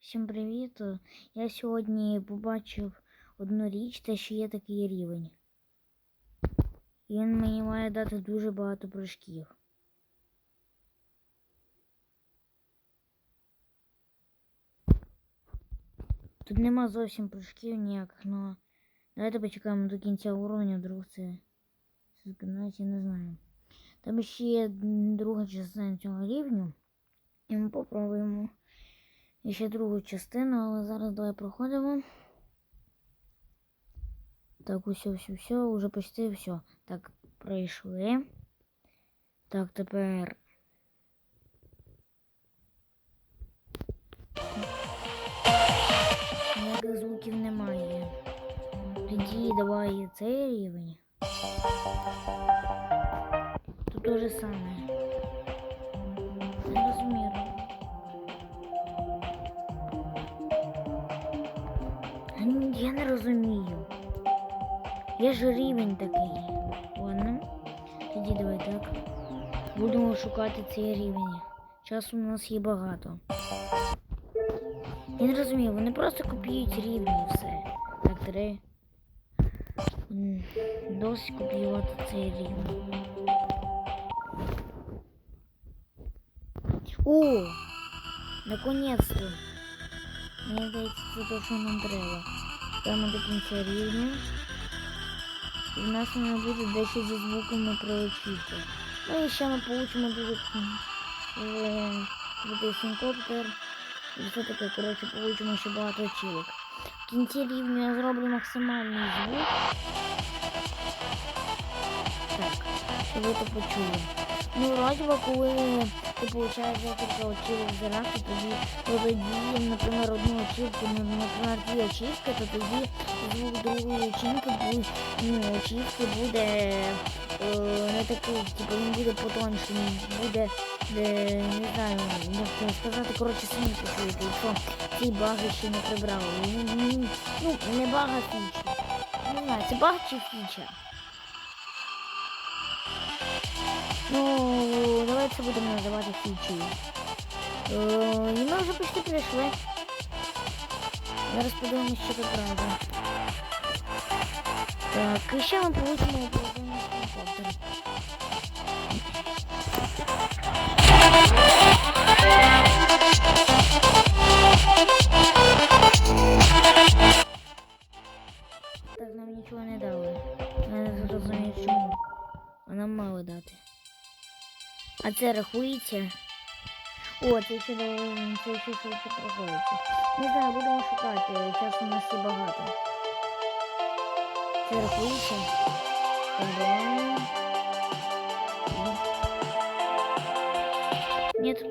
Всім привіт! Я сьогодні побачив одну річ, те, що є такий рівень. І він мені має дати дуже багато прыжків. Тут нема зовсім прыжків ніяких, але давайте почекаємо до кінця уровня, вдруг це я не знаю. Там ще є друга частина цього рівню. І ми попробуємо. І ще другу частину, але зараз давай проходимо. Так, усе, все, все, уже почти все. Так, пройшли. Так, тепер. Ніяких звуків немає. Тоді давай цей рівень. Тут те же саме. Я не розумію. Є ж рівень такий. Ладно. Тоді давай так. Будемо шукати цей рівень. Часу у нас є багато. Я не розумію, вони просто копіюють рівні і все. Так, три. Досить копіювати цей рівень. О! Наконец-то! Мені здається, це те, що нам треба. Прямо до кінця рівня. І в нас не буде дещо зі звуками прилучити. Ну і ще ми получимо дуже е, крутий синкоптер. І все таке, коротше, получимо ще багато очілок. В кінці рівня я зроблю максимальний звук. Так, щоб ви то почули. Ну, вроді коли ти получаєш декілька очівок за раз, то тоді, то тоді, наприклад, одну очівку, ну, наприклад, дві очівки, то тоді звук другої очівки буде, ну, очівки буде е, не такий, типу, він буде потонший, буде, е, не знаю, як сказати, коротше, самі почуєте, якщо ці баги ще не прибрали. Ну, ну, Ну, не бага фіча. Не знаю, це баг чи фіча. Ну, давай це будемо називати фічею. Е, І ми вже почти прийшли. Зараз подивимось, що тут правда. Так, і ще ми получимо оперативний комп'ютер. А це рахується? О, це ще це ще швидше проходиться. Не знаю, будемо шукати. Часу у нас є багато. Це рахується? Нет.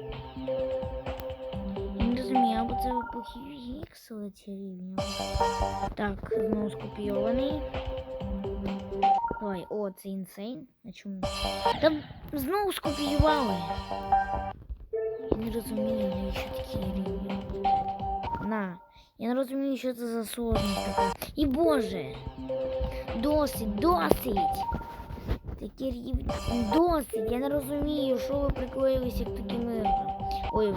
Не розумію, або це похіксили ці рівні. Так, знову скопійований. Давай, о, це інсейн. А чому? Та знову скопіювали. Я не розумію, навіщо такі рівні. На. Я не розумію, що це за сложність така. І боже! Досить, досить! Такі рівні. Досить! Я не розумію, що ви приклеїлися к таким. Ой,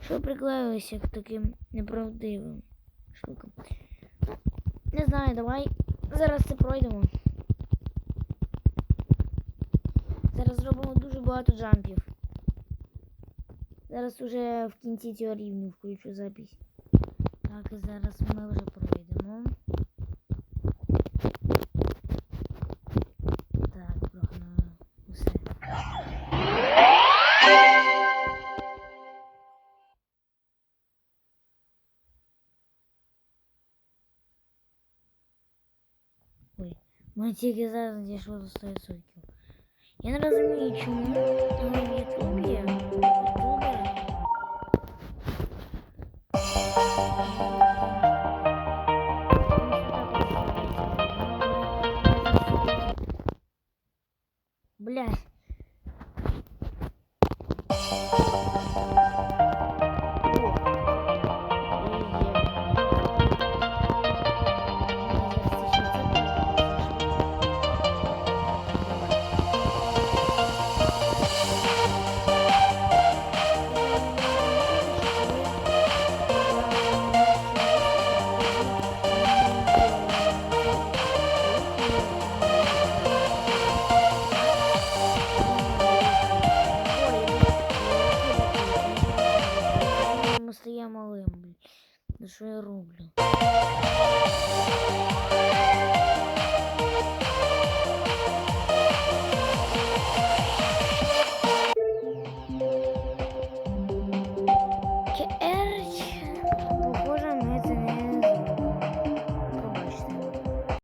що ви приклеїлися к таким неправдивим штукам. Не знаю, давай зараз це пройдемо. Зараз зробимо дуже багато джампів. Зараз уже в кінці цього рівню включу запись. Так, і зараз ми вже пройдемо. Так, прогнали. Усе. Ой, ми тільки зараз дійшли до 100%. Я не розумію, чому в Ютубі Ютубер ми стає малим, блін. Що ну, я роблю?